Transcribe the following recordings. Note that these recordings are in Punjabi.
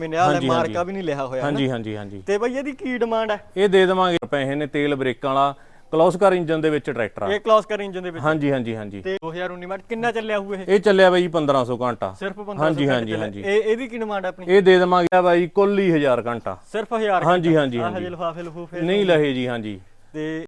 ਮੈਨੇ ਹਾਲੇ ਹਾਂਜੀ, ਮਾਰਕਾ ਹਾਂਜੀ। ਵੀ ਨਹੀਂ ਲਿਆ ਹੋਇਆ ਹਾਂਜੀ ਹਾਂਜੀ ਹਾਂਜੀ। ਤੇ ਬਈ ਇਹਦੀ ਕੀ ਡਿਮਾਂਡ ਹੈ? ਇਹ ਦੇ ਦੇਵਾਂਗੇ ਪੈਸੇ ਨੇ ਤੇਲ ਬ੍ਰੇਕਾਂ ਵਾਲਾ ਕਲੋਸਕਰ ਇੰਜਨ ਦੇ ਵਿੱਚ ਟਰੈਕਟਰ ਆ। ਇਹ ਕਲੌਸ ਕਰ ਇੰਜਨ ਦੇ ਵਿੱਚ? ਹਾਂਜੀ ਹਾਂਜੀ ਹਾਂਜੀ। ਤੇ 2019 ਮਾਡਲ ਕਿੰਨਾ ਚੱਲਿਆ ਹੋਊ ਇਹ? ਇਹ ਚੱਲਿਆ ਬਾਈ 1500 ਘੰਟਾ। ਸਿਰਫ 1500 ਹਾਂਜੀ, ਹਾਂਜੀ। ਹਾਂਜੀ। ਇਹ ਇਹਦੀ ਕੀ ਡਿਮਾਂਡ ਆਪਣੀ? ਇਹ ਦੇ ਦੇਵਾਂਗੇ ਬਾਈ ਕੁੱਲ ਹੀ 1000 ਘੰਟਾ। ਸਿਰਫ 1000 ਹਾਂਜੀ ਹਾਂਜੀ ਆਹ ਹਾਂਜੀ। ਹਜੇ ਲਫਾਫੇ ਲਫੂਫੇ ਨਹੀਂ ਲਹੇ ਜੀ ਹਾਂਜੀ। ਤੇ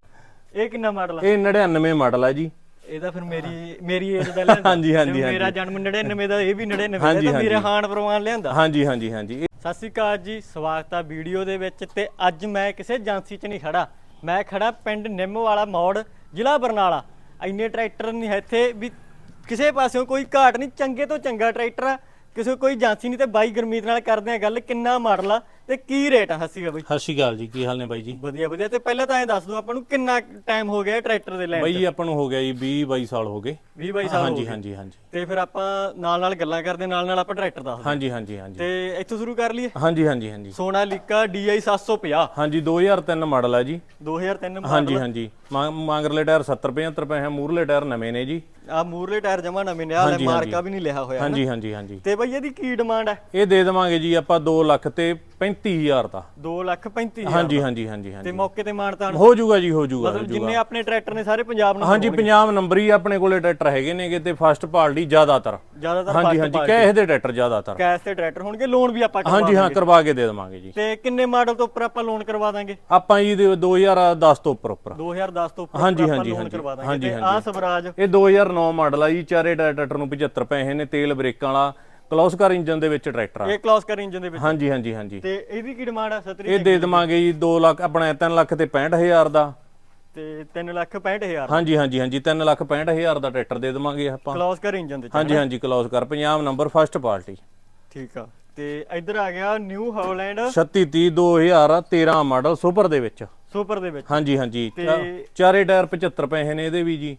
ਇਹ ਕਿੰਨਾ ਮਾਡਲ ਆ? ਇਹ 99 ਮਾਡਲ ਆ ਜੀ। ਇਹਦਾ ਫਿਰ ਮੇਰੀ ਮੇਰੀ ਏਜ ਦਾ ਲਿਆਂਦਾ ਹਾਂਜੀ, ਹਾਂਜੀ, ਤੇ ਮੇਰਾ ਜਨਮ 99 ਦਾ ਇਹ ਵੀ 99 ਦਾ। ਹਾਂਜੀ, ਇਹ ਤਾਂ ਮੇਰੇ ਹਾਂਜੀ। ਹਾਨ ਪ੍ਰਵਾਨ ਲਿਆਂਦਾ। ਹਾਂਜੀ ਹਾਂਜੀ ਹਾਂਜੀ। ਇਹ- ਸਤਿ ਸ਼੍ਰੀ ਅਕਾਲ ਜੀ ਸਵਾਗਤ ਆ ਵੀਡੀਓ ਦੇ ਵਿੱਚ ਤੇ ਅੱਜ ਮੈਂ ਕਿਸੇ ਏਜੰਸੀ 'ਚ ਨਹੀਂ ਖੜਾ। ਮੈਂ ਖੜਾ ਪਿੰਡ ਨਿੰਮ ਵਾਲਾ ਮੌੜ ਜ਼ਿਲ੍ਹਾ ਬਰਨਾਲਾ। ਇੰਨੇ ਟਰੈਕਟਰ ਨਹੀਂ ਹੈ ਇੱਥੇ ਵੀ ਕਿਸੇ ਪਾਸਿਓਂ ਕੋਈ ਘਾਟ ਨਹੀਂ ਚੰਗੇ ਤੋਂ ਚੰਗਾ ਟਰੈਕਟਰ ਆ। ਕਿਸੇ ਕੋਈ ਏਜੰਸੀ ਨਹੀਂ ਤੇ ਬਾਈ ਗੁਰਮੀਤ ਨਾਲ ਕਰਦੇ ਆ ਗੱਲ ਕਿੰਨਾ ਮਾਡਲ ਆ। ਤੇ ਕੀ ਰੇਟ ਆ ਹੱਸੀ ਬਈ ਸਤਿ ਸ਼੍ਰੀ ਅਕਾਲ ਜੀ ਕੀ ਹਾਲ ਨੇ ਬਾਈ ਜੀ? ਵਧੀਆ ਵਧੀਆ। ਤੇ ਪਹਿਲਾਂ ਤਾਂ ਐਂ ਦੱਸ ਦਿਓ ਆਪਾਂ ਨੂੰ ਕਿੰਨਾ ਟਾਈਮ ਹੋ ਗਿਆ ਟਰੈਕਟਰ ਦੇ ਲੈਣ ਬਾਈ ਆਪਾਂ ਨੂੰ ਹੋ ਗਿਆ ਜੀ 20 22 ਸਾਲ ਹੋ ਗਏ। 20 22 ਸਾਲ ਹੋ ਹਾਂਜੀ ਗਏ। ਹਾਂਜੀ ਹਾਂਜੀ। ਤੇ ਫਿਰ ਆਪਾਂ ਨਾਲ ਨਾਲ ਗੱਲਾਂ ਕਰਦੇ ਨਾਲ ਨਾਲ ਆਪਾਂ ਟਰੈਕਟਰ ਦੱਸਦੇ ਹਾਂਜੀ ਹਾਂਜੀ ਹਾਂਜੀ। ਤੇ ਇੱਥੋਂ ਸ਼ੁਰੂ ਕਰ ਲਈਏ? ਹਾਂਜੀ ਹਾਂਜੀ ਹਾਂਜੀ। ਸੋਨਾਲੀਕਾ DI 750 ਹਾਂਜੀ 2003 ਮਾਡਲ ਆ ਜੀ। 2003 ਹਾਂਜੀ ਹਾਂਜੀ। ਮਾ- ਮਾਂਗਰਲੇ ਟਾਇਰ 70 75 ਪਏ ਹੈ ਮੂਰਲੇ ਟਾਇਰ ਨਵੇਂ ਨੇ ਜੀ। ਆ ਮੂਰਲੇ ਟਾਇਰ ਜਮਾ ਨਵੇਂ ਨੇ ਹਾਲੇ ਮਾਰਕਾ ਵੀ ਨਹੀਂ ਲਿਆ ਹੋਇਆ ਹਾਂਜੀ ਹਾਂਜੀ ਹਾਂਜੀ। ਤੇ ਬਈ ਇਹਦੀ ਕੀ ਡਿਮਾਂਡ ਹੈ ਇਹ ਦੇ ਦੇਵਾਂਗੇ ਜੀ ਆਪਾਂ 2 ਲੱਖ ਤੇ 35000 ਦਾ। 2 ਲੱਖ 35 ਹਾਂਜੀ ਹਾਂਜੀ ਹਾਂਜੀ ਤੇ ਹਾਂਜੀ। ਮੌਕੇ ਤੇ ਮਾਨਤਾਨ ਹੋ ਜਾਊਗਾ ਜੀ ਹੋ ਜਾਊਗਾ ਮਤਲਬ ਜਿੰਨੇ ਆਪਣੇ ਟਰੈਕਟਰ ਨੇ ਸਾਰੇ ਪੰਜਾਬ ਨੂੰ ਹਾਂਜੀ ਪੰਜਾਬ ਨੰਬਰ ਹੀ ਆਪਣੇ ਕੋਲੇ ਟਰੈਕਟਰ ਹੈਗੇ ਨੇਗੇ ਤੇ ਫਸਟ ਪਾਰਟੀ ਜ਼ਿਆਦਾਤਰ। ਜ਼ਿਆਦਾਤਰ ਹਾਂਜੀ ਹਾਂਜੀ ਕੈਸ਼ ਦੇ ਟਰੈਕਟਰ ਜ਼ਿਆਦਾਤਰ। ਕੈਸ਼ ਤੇ ਟਰੈਕਟਰ ਹੋਣਗੇ ਲੋਨ ਵੀ ਆਪਾਂ ਕਰਵਾ ਹਾਂਜੀ ਹਾਂ ਕਰਵਾ ਕੇ ਦੇ ਦੇਵਾਂਗੇ ਜੀ। ਤੇ ਕਿੰਨੇ ਮਾਡਲ ਤੋਂ ਉੱਪਰ ਆਪਾਂ ਲੋਨ ਕਰਵਾ ਦਾਂਗੇ? ਆਪਾਂ ਜੀ ਦੇ 2010 ਤੋਂ ਉੱਪਰ ਉੱਪਰ। 2010 ਤੋਂ ਉੱਪਰ ਹਾਂਜੀ, ਆਪਾਂ ਹਾਂਜੀ, ਲੋਨ ਹਾਂਜੀ, ਕਰਵਾ ਦਾਂਗੇ। ਹਾਂਜੀ। ਆ ਸਵਰਾਜ। ਇਹ 2009 ਮਾਡਲ ਆ ਜੀ ਚਾਰੇ ਟਰੈਕਟਰ ਨੂੰ 75 ਪੈਸੇ ਨੇ ਤੇਲ ਬ੍ਰੇਕਾਂ ਵਾਲਾ। ਕਲੋਸਕਰ ਇੰਜਨ ਦੇ ਵਿੱਚ ਟਰੈਕਟਰ ਆ। ਇਹ ਕਲੌਸ ਕਰ ਇੰਜਨ ਦੇ ਵਿੱਚ? ਹਾਂਜੀ ਹਾਂਜੀ ਹਾਂਜੀ। ਤੇ ਇਹਦੀ ਕੀ ਡਿਮਾਂਡ ਆ? ਸਤਰੀ ਇਹ ਦੇ ਦੇਵਾਂਗੇ ਜੀ 2 ਲੱਖ ਆਪਣਾ 3 ਲੱਖ ਤੇ 65000 ਦਾ। ਤੇ 3 ਲੱਖ 65000 ਹਾਂਜੀ ਹਾਂਜੀ ਹਾਂਜੀ 3 ਲੱਖ 65000 ਦਾ ਟਰੈਕਟਰ ਦੇ ਦੇਵਾਂਗੇ ਆਪਾਂ। ਕਲੌਸ ਕਰ ਇੰਜਨ ਦੇ ਚ। ਹਾਂਜੀ ਹਾਂਜੀ Kirloskar Punjab number first party. ਠੀਕ ਆ। ਤੇ ਇੱਧਰ ਆ ਗਿਆ ਨਿਊ ਹਾਲੈਂਡ। 3630 2013 ਮਾਡਲ ਸੁਪਰ ਦੇ ਵਿੱਚ। ਸੁਪਰ ਦੇ ਵਿੱਚ। ਹਾਂਜੀ ਹਾਂਜੀ ਤੇ- ਚਾਰੇ ਟਾਇਰ 75 ਪੈਸੇ ਨੇ ਇਹਦੇ ਵੀ ਜੀ।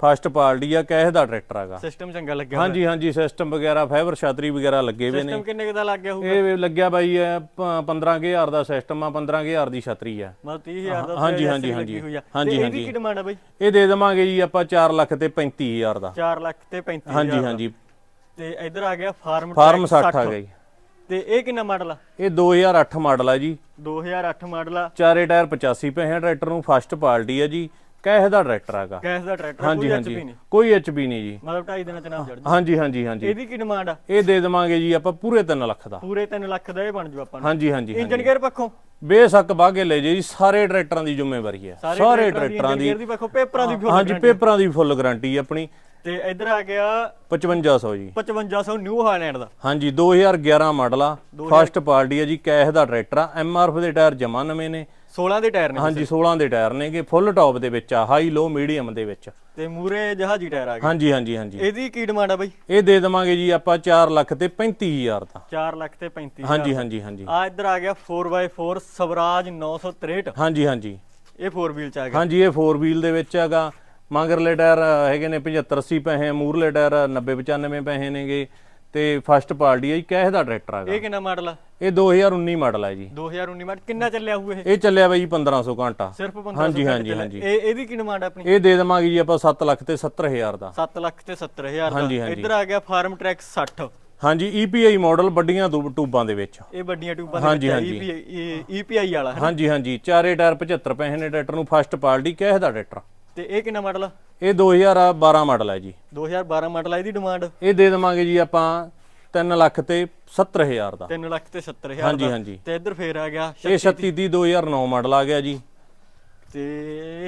ਫਸਟ ਪਾਰਟੀ ਆ ਕੈਸ਼ ਦਾ ਟਰੈਕਟਰ ਹੈਗਾ ਸਿਸਟਮ ਚੰਗਾ ਲੱਗਿਆ ਹਾਂਜੀ ਹਾਂਜੀ ਸਿਸਟਮ ਵਗੈਰਾ ਫਾਈਬਰ ਛਤਰੀ ਵਗੈਰਾ ਲੱਗੇ ਹੋਏ ਨੇ। ਸਿਸਟਮ ਕਿੰਨੇ ਦਾ ਲੱਗ ਗਿਆ ਹੋਊਗਾ? ਇਹ ਲੱਗਿਆ ਬਾਈ ਇਹ ਪ- 15000 ਦਾ ਸਿਸਟਮ ਆ 15000 ਦੀ ਛਤਰੀ ਆ। ਮਤਲਬ 30000 ਦਾ ਹਾਂਜੀ, ਹਾਂਜੀ, ਹਾਂਜੀ। ਹਾਂਜੀ, ਹਾਂਜੀ। ਕੀ ਡਿਮਾਂਡ ਆ ਬਾਈ? ਇਹ ਦੇ ਦੇਵਾਂਗੇ ਜੀ ਆਪਾਂ 4 ਲੱਖ ਤੇ 35000 ਦਾ। 4 ਲੱਖ ਤੇ 35 ਹਾਂਜੀ ਹਾਂਜੀ। ਤੇ ਇੱਧਰ ਆ ਗਿਆ ਫਾਰਮ ਫਾਰਮ 60 ਆ ਗਈ ਤੇ ਇਹ ਕਿੰਨਾ ਮਾਡਲ ਆ? ਇਹ 2008 ਮਾਡਲ ਆ ਜੀ। 2008 ਮਾਡਲ ਆ। ਚਾਰੇ ਟਾਇਰ 85 ਪਏ ਹੈ ਟਰੈਕਟਰ ਨੂੰ ਫਸਟ ਪਾਰਟੀ ਆ ਜੀ। ਕੈਸ਼ ਦਾ ਟਰੈਕਟਰ ਹੈਗਾ। ਗੈਸ ਦਾ ਟਰੈਕਟਰ ਕੋਈ ਹਾਂਜੀ। HP ਨਹੀਂ। ਕੋਈ ਐਚਪੀ ਨਹੀਂ ਜੀ। ਮਤਲਬ 2.5 ਦਿਨਾਂ ਚ ਨਾਮ ਜੜ ਹਾਂਜੀ ਹਾਂਜੀ ਹਾਂਜੀ। ਇਹਦੀ ਕੀ ਡਿਮਾਂਡ ਆ? ਇਹ ਦੇ ਦੇਵਾਂਗੇ ਜੀ ਆਪਾਂ ਪੂਰੇ 3 ਲੱਖ ਦਾ। ਪੂਰੇ 3 ਲੱਖ ਦਾ ਇਹ ਬਣ ਜੂ ਆਪਾਂ ਨੂੰ। ਹਾਂਜੀ ਹਾਂਜੀ ਇੰਜਨ ਗੇਅਰ ਪੱਖੋਂ। ਬੇਸ਼ੱਕ ਬਾਗੇ ਲੈ ਜੇ ਜੀ ਸਾਰੇ ਟਰੈਕਟਰਾਂ ਦੀ ਜ਼ਿੰਮੇਵਾਰੀ ਹੈ। ਸਾਰੇ ਟਰੈਕਟਰਾਂ ਦੀ ਗੇਅਰ ਦੀ ਪੱਖੋਂ ਪੇਪਰਾਂ ਦੀ ਵੀ ਹਾਂਜੀ ਪੇਪਰਾਂ ਦੀ ਫੁੱਲ ਗਾਰੰਟੀ ਆਪਣੀ। ਤੇ ਇੱਧਰ ਆ ਗਿਆ 5500 ਜੀ। 5500 ਨਿਊ ਹਾਲੈਂਡ ਦਾ। ਹਾਂਜੀ 2011 ਮਾਡਲ ਆ। ਫਸਟ ਪਾਰਟੀ ਆ ਜੀ ਕੈਸ਼ ਦਾ ਟਰੈਕਟਰ ਆ। ਐਮਆਰਐਫ ਦੇ ਟਾਇਰ ਜਮਾ ਨਵੇਂ ਨੇ। 16 ਦੇ ਟਾਇਰ ਨੇ ਹਾਂਜੀ 16 ਦੇ ਟਾਇਰ ਨੇਗੇ ਫੁੱਲ ਟੌਪ ਦੇ ਵਿੱਚ ਆ ਹਾਈ ਲੋ ਮੀਡੀਅਮ ਦੇ ਵਿੱਚ। ਤੇ ਮੂਰੇ ਜਹਾਜੀ ਟਾਇਰ ਆ ਗਏ। ਹਾਂਜੀ ਹਾਂਜੀ ਹਾਂਜੀ। ਇਹਦੀ ਕੀ ਡਿਮਾਂਡ ਆ ਬਾਈ? ਇਹ ਦੇ ਦੇਵਾਂਗੇ ਜੀ ਆਪਾਂ 4 ਲੱਖ ਤੇ 35000 ਦਾ। 4 ਲੱਖ ਤੇ 35 ਹਾਂਜੀ ਹਾਂਜੀ ਹਾਂਜੀ। ਆ ਇੱਧਰ ਆ ਗਿਆ 4x4 ਸਵਰਾਜ 963 ਹਾਂਜੀ ਹਾਂਜੀ। ਇਹ 4 ਵੀਲ ਚ ਆ ਗਿਆ। ਹਾਂਜੀ ਇਹ 4 ਵੀਲ ਦੇ ਵਿੱਚ ਹੈਗਾ। ਮਗਰਲੇ ਟਾਇਰ ਹੈਗੇ ਨੇ 75 80 ਪੈਸੇ ਮੂਰਲੇ ਟਾਇਰ 90 95 ਪੈਸੇ ਨੇਗੇ। ਤੇ ਫਸਟ ਪਾਰਟੀ ਹੈ ਜੀ ਦਾ ਟਰੈਕਟਰ ਹੈਗਾ ਇਹ ਕਿੰਨਾ ਮਾਡਲ ਆ? ਇਹ 2019 ਮਾਡਲ ਹੈ ਜੀ। 2019 ਮਾਡਲ। ਕਿੰਨਾ ਚੱਲਿਆ ਹੋਊ ਇਹ? ਇਹ ਚੱਲਿਆ ਬਾਈ 1500 ਘੰਟਾ। ਸਿਰਫ 1500 ਹਾਂਜੀ, ਹਾਂਜੀ। ਹਾਂਜੀ। ਇਹ ਇਹਦੀ ਕੀ ਡਿਮਾਂਡ ਆਪਣੀ? ਇਹ ਦੇ ਦੇਵਾਂਗੇ ਜੀ ਆਪਾਂ 7 ਲੱਖ ਤੇ 70000 ਦਾ। 7 ਲੱਖ ਤੇ 70000 ਹਾਂਜੀ, ਦਾ। ਹਾਂਜੀ। ਇੱਧਰ ਆ ਗਿਆ ਫਾਰਮ ਟਰੈਕ 60 ਹਾਂਜੀ EPI ਮਾਡਲ ਵੱਡੀਆਂ ਟੂਬਾਂ ਦੇ ਵਿੱਚ। ਇਹ ਵੱਡੀਆਂ ਹਾਂਜੀ, ਦੇ। ਵਿੱਚ EPI EPI ਵਾਲਾ ਹੈ ਹਾਂਜੀ ਹਾਂਜੀ। ਚਾਰੇ ਟਾਇਰ 75 ਪੈਸੇ ਨੇ ਟਰੈਕਟਰ ਨੂੰ ਫਸਟ ਪਾਰਟੀ ਕੈਸ਼ ਦਾ ਟਰੈਕਟਰ? ਤੇ ਇਹ ਕਿੰਨਾ ਮਾਡਲ ਇਹ 2012 ਮਾਡਲ ਹੈ ਜੀ। 2012 ਮਾਡਲ ਆ ਇਹਦੀ ਡਿਮਾਂਡ ਇਹ ਦੇ ਦੇਵਾਂਗੇ ਜੀ ਆਪਾਂ 3 ਲੱਖ ਤੇ 70000 ਦਾ। 3 ਲੱਖ ਤੇ 70000 ਹਾਂਜੀ ਦਾ। ਹਾਂਜੀ। ਤੇ ਇੱਧਰ ਫੇਰ ਆ ਗਿਆ ਇਹ 36 ਦੀ 2009 ਮਾਡਲ ਆ ਗਿਆ ਜੀ। ਤੇ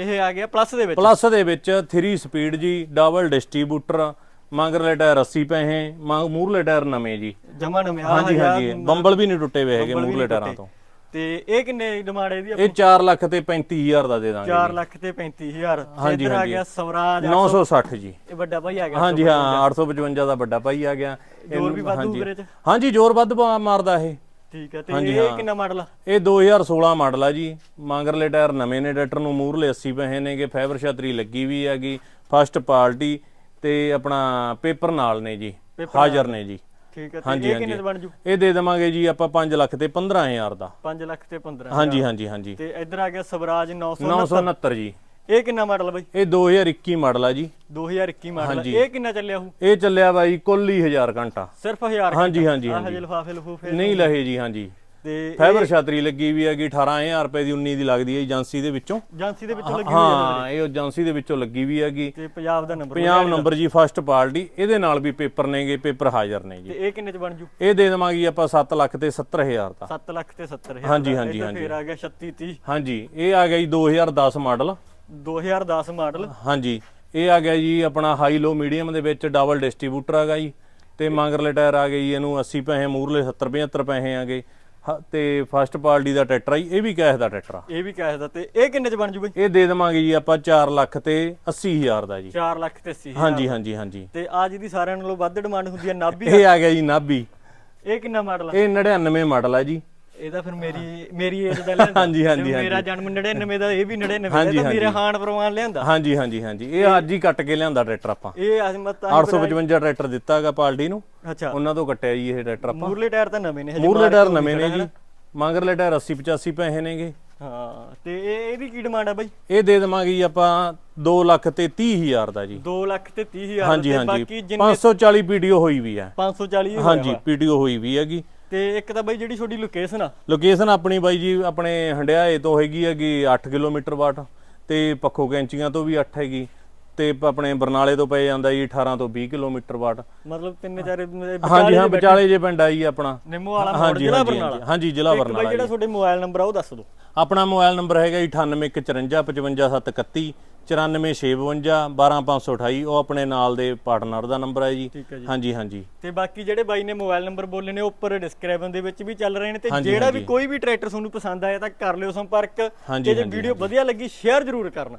ਇਹ ਆ ਗਿਆ ਪਲੱਸ ਦੇ ਵਿੱਚ। ਪਲੱਸ ਦੇ ਵਿੱਚ 3 ਸਪੀਡ ਜੀ ਡਬਲ ਡਿਸਟ੍ਰੀਬਿਊਟਰ ਮਗਰਲੇ ਟਾਇਰ 80 ਪੈਸੇ ਮ- ਮੂਰਲੇ ਟਾਇਰ ਨਵੇਂ ਜੀ। ਜਮਾ ਨਵੇਂ ਆ ਹਾਂਜੀ ਹਾਂਜੀ ਬੰਬਲ ਵੀ ਨਹੀਂ ਟੁੱਟੇ ਹੋਏ ਹੈਗੇ ਵੀ ਮੂਰਲੇ ਟਾਇਰਾਂ ਤੋਂ। ਤੇ ਇਹ ਕਿੰਨੇ ਡਿਮਾਂਡ ਇਹਦੀ ਇਹ 4 ਲੱਖ ਤੇ 35000 ਦਾ ਦੇ ਦਾਂਗੇ 4 ਲੱਖ ਤੇ 35000 ਹਾਂਜੀ, ਇੱਧਰ ਆ। ਗਿਆ ਸਵਰਾਜ 960 ਜੀ। ਇਹ ਵੱਡਾ ਭਾਈ ਆ ਗਿਆ ਹਾਂਜੀ ਹਾਂ 855 ਦਾ ਵੱਡਾ ਭਾਈ ਆ ਗਿਆ। ਜ਼ੋਰ ਵੀ ਵਾਧੂ। ਵੀਰੇ ਚ। ਹਾਂਜੀ ਜ਼ੋਰ ਵੱਧ ਮਾਰਦਾ ਇਹ। ਠੀਕ ਹੈ ਤੇ ਇਹ ਕਿੰਨਾ ਮਾਡਲ ਆ? ਇਹ 2016 ਮਾਡਲ ਆ ਜੀ। ਮਗਰਲੇ ਟਾਇਰ ਨਵੇਂ ਨੇ ਟਰੈਕਟਰ ਨੂੰ ਮੂਰਲੇ 80 ਪੈਸੇ ਨੇਗੇ ਫਾਈਬਰ ਛਤਰੀ ਲੱਗੀ ਵੀ ਹੈਗੀ ਫਸਟ ਪਾਰਟੀ ਤੇ ਆਪਣਾ ਪੇਪਰ ਨਾਲ ਨੇ ਜੀ ਹਾਜ਼ਰ ਨੇ ਜੀ। ਠੀਕ ਹੈ ਤੇ ਇਹ। ਕਿੰਨੇ ਦਾ ਬਣ ਜੂ? ਇਹ ਦੇ ਦੇਵਾਂਗੇ ਜੀ ਆਪਾਂ 5 ਲੱਖ ਤੇ 15000 ਦਾ। 5 ਲੱਖ ਤੇ 15 ਹਾਂਜੀ ਹਾਂਜੀ ਹਾਂਜੀ। ਤੇ ਇੱਧਰ ਆ ਗਿਆ ਸਵਰਾਜ 900 969 ਜੀ। ਇਹ ਕਿੰਨਾ ਮਾਡਲ ਬਾਈ? ਇਹ 2021 ਮਾਡਲ ਆ ਜੀ। 2021 ਮਾਡਲ। ਇਹ ਕਿੰਨਾ ਚੱਲਿਆ ਉਹ? ਇਹ ਚੱਲਿਆ ਬਾਈ ਕੁੱਲ ਹੀ 1000 ਘੰਟਾ। ਸਿਰਫ 1000 ਹਾਂਜੀ ਹਾਂਜੀ ਹਾਂਜੀ। ਹਜੇ ਲਫਾਫੇ ਲਫੂਫੇ ਨਹੀਂ ਲਹੇ ਜੀ ਹਾਂਜੀ। ਤੇ ਫਾਈਬਰ ਛਤਰੀ ਲੱਗੀ ਵੀ ਹੈਗੀ 18000 ਰੁਪਏ ਦੀ 19 ਦੀ ਲੱਗਦੀ ਹੈ ਏਜੰਸੀ ਦੇ ਵਿੱਚੋਂ। ਏਜੰਸੀ ਦੇ ਵਿੱਚੋਂ ਲੱਗੀ ਹੋਈ ਹੈ ਹਾਂ ਇਹ ਏਜੰਸੀ ਦੇ ਵਿੱਚੋਂ ਲੱਗੀ ਵੀ ਹੈਗੀ। ਤੇ ਪੰਜਾਬ ਦਾ ਨੰਬਰ ਪੰਜਾਬ ਨੰਬਰ ਜੀ ਫਸਟ ਪਾਰਟੀ ਇਹਦੇ ਨਾਲ ਵੀ ਪੇਪਰ ਨੇਗੇ ਪੇਪਰ ਹਾਜ਼ਰ ਨੇ ਜੀ। ਤੇ ਇਹ ਕਿੰਨੇ ਚ ਬਣ ਜੂ? ਇਹ ਦੇ ਦੇਵਾਂਗੇ ਆਪਾਂ 7 ਲੱਖ ਤੇ 70000 ਦਾ। 7 ਲੱਖ ਤੇ 70 ਹਜ਼ਾਰ ਹਾਂਜੀ, ਦਾ। ਹਾਂਜੀ, ਹਾਂਜੀ। ਫੇਰ ਆ ਗਿਆ 36 30 ਹਾਂਜੀ ਇਹ ਆ ਗਿਆ ਜੀ 2010 ਮਾਡਲ। 2010 ਮਾਡਲ। ਹਾਂਜੀ ਇਹ ਆ ਗਿਆ ਜੀ ਆਪਣਾ ਹਾਈ ਲੋ ਮੀਡੀਅਮ ਦੇ ਵਿੱਚ ਡਬਲ ਡਿਸਟ੍ਰੀਬਿਊਟਰ ਹੈਗਾ ਜੀ। ਤੇ ਮੰਗਰਲੇ ਟਾਇਰ ਆ ਗਏ ਜੀ ਇਹਨੂੰ 80 ਪੈਸੇ ਮੂਰਲੇ 70 75 ਪੈਸੇ ਆਗੇ ਤੇ ਫਸਟ ਪਾਰਟੀ ਦਾ ਟਰੈਕਟਰ ਆ ਜੀ ਇਹ ਵੀ ਕੈਸ਼ ਦਾ ਟਰੈਕਟਰ ਆ। ਇਹ ਵੀ ਕੈਸ਼ ਦਾ ਤੇ ਇਹ ਕਿੰਨੇ ਚ ਬਣ ਜੂ ਬਈ ਇਹ ਦੇ ਦੇਵਾਂਗੇ ਜੀ ਆਪਾਂ 4 ਲੱਖ ਤੇ 80000 ਦਾ ਜੀ। 4 ਲੱਖ ਤੇ 80 ਹਾਂਜੀ ਹਾਂਜੀ ਹਾਂਜੀ। ਤੇ ਆ ਜਿਹਦੀ ਸਾਰਿਆਂ ਨਾਲੋਂ ਵੱਧ ਡਿਮਾਂਡ ਹੁੰਦੀ ਹੈ ਨਾਭੀ ਇਹ ਆ ਗਿਆ ਜੀ ਨਾਭੀ। ਇਹ ਕਿੰਨਾ ਮਾਡਲ ਆ? ਇਹ 99 ਮਾਡਲ ਆ ਜੀ। ਇਹ ਤਾਂ ਫਿਰ ਮੇਰੀ ਮੇਰੀ ਏਜ ਦਾ ਲਿਆਂਦਾ ਹਾਂਜੀ, ਹਾਂਜੀ, ਤੇ ਮੇਰਾ ਜਨਮ 99 ਦਾ ਇਹ ਵੀ 99 ਦਾ ਹਾਂਜੀ, ਤਾਂ ਮੇਰੇ ਹਾਂਜੀ। ਹਾਨ ਪ੍ਰਵਾਨ ਲਿਆਂਦਾ। ਹਾਂਜੀ ਹਾਂਜੀ ਹਾਂਜੀ। ਇਹ ਅੱਜ ਹੀ ਕੱਟ ਕੇ ਲਿਆਂਦਾ ਟਰੈਕਟਰ ਆਪਾਂ। ਇਹ ਅਜ਼ਮਤ 855 ਟਰੈਕਟਰ ਦਿੱਤਾ ਹੈਗਾ ਪਾਰਟੀ ਨੂੰ। ਅੱਛਾ। ਉਹਨਾਂ ਤੋਂ ਕੱਟਿਆ ਜੀ ਇਹ ਟਰੈਕਟਰ ਆਪਾਂ। ਮੂਰਲੇ ਟਾਇਰ ਤਾਂ ਨਵੇਂ ਨੇ ਹਜੇ ਮੂਰਲੇ ਟਾਇਰ ਤੋਂ ਨਵੇਂ ਨੇ ਜੀ। ਮੰਗਰਲੇ ਟਾਇਰ 80 85 ਪੈਸੇ ਨੇਗੇ ਹਾਂ ਤੇ ਇਹ ਇਹਦੀ ਕੀ ਡਿਮਾਂਡ ਆ ਬਾਈ? ਇਹ ਦੇ ਦੇਵਾਂਗੇ ਜੀ ਆਪਾਂ 2 ਲੱਖ ਤੇ 30000 ਦਾ ਜੀ। 2 ਲੱਖ ਤੇ 30 ਹਜ਼ਾਰ ਹਾਂਜੀ ਤੇ ਹਾਂਜੀ। ਬਾਕੀ ਜਿੰਨੇ 540 ਪੀਡੀਓ ਹੋਈ ਵੀ ਹੈ। 540 ਹੋਇਆ ਹਾਂਜੀ ਵਾ। ਪੀਡੀਓ ਹੋਈ ਵੀ ਹੈਗੀ। ਤੇ ਇੱਕ ਤਾਂ ਬਾਈ ਜਿਹੜੀ ਛੋਟੀ ਲੋਕੇਸ਼ਨ ਆ। ਲੋਕੇਸ਼ਨ ਆਪਣੀ ਬਾਈ ਜੀ ਆਪਣੇ ਹੰਡਿਆਏ ਤੋਂ ਹੈਗੀ ਹੈਗੀ 8 ਕਿਲੋਮੀਟਰ ਵਾਟ ਤੇ ਪੱਖੋ ਕੈਂਚੀਆਂ ਤੋਂ ਵੀ 8 ਹੈਗੀ ਤੇ ਆਪਣੇ ਬਰਨਾਲੇ ਤੋਂ ਪਏ ਜਾਂਦਾ ਜੀ 18 ਤੋਂ 20 ਕਿਲੋਮੀਟਰ ਵਾਟ ਮਤਲਬ ਤਿੰਨ ਚਾਰੇ ਹਾਂਜੀ ਹਾਂ ਵਿਚਾਲੇ ਜੇ ਪਿੰਡ ਆਈ ਆਪਣਾ। ਨਿੰਮੋ ਵਾਲਾ ਮੋੜ ਬਰਨਾਲਾ। ਹਾਂਜੀ ਜ਼ਿਲ੍ਹਾ ਬਰਨਾਲਾ ਜਿਹੜਾ ਤੁਹਾਡੇ ਮੋਬਾਈਲ ਨੰਬਰ ਆ ਉਹ ਦੱਸ ਦਿਓ। ਆਪਣਾ ਮੋਬਾਈਲ ਨੰਬਰ ਹੈਗਾ 98154555731 94528 ਉਹ ਆਪਣੇ ਨਾਲ ਦੇ ਪਾਰਟਨਰ ਦਾ ਨੰਬਰ ਹੈ ਜੀ। ਹਾਂਜੀ ਹਾਂਜੀ। ਤੇ ਬਾਕੀ ਜਿਹੜੇ ਬਾਈ ਨੇ ਮੋਬਾਈਲ ਨੰਬਰ ਬੋਲੇ ਨੇ ਉੱਪਰ ਡਿਸਕ੍ਰਿਪਸ਼ਨ ਦੇ ਵਿੱਚ ਵੀ ਚੱਲ ਰਹੇ ਨੇ ਤੇ ਜਿਹੜਾ ਵੀ ਕੋਈ ਵੀ ਟਰੈਕਟਰ ਤੁਹਾਨੂੰ ਪਸੰਦ ਆਇਆ ਤਾਂ ਕਰ ਲਿਓ ਸੰਪਰਕ। ਤੇ ਜੇ ਵੀਡੀਓ ਵਧੀਆ ਲੱਗੀ ਸ਼ੇਅਰ ਜ਼ਰੂਰ ਕਰਨਾ।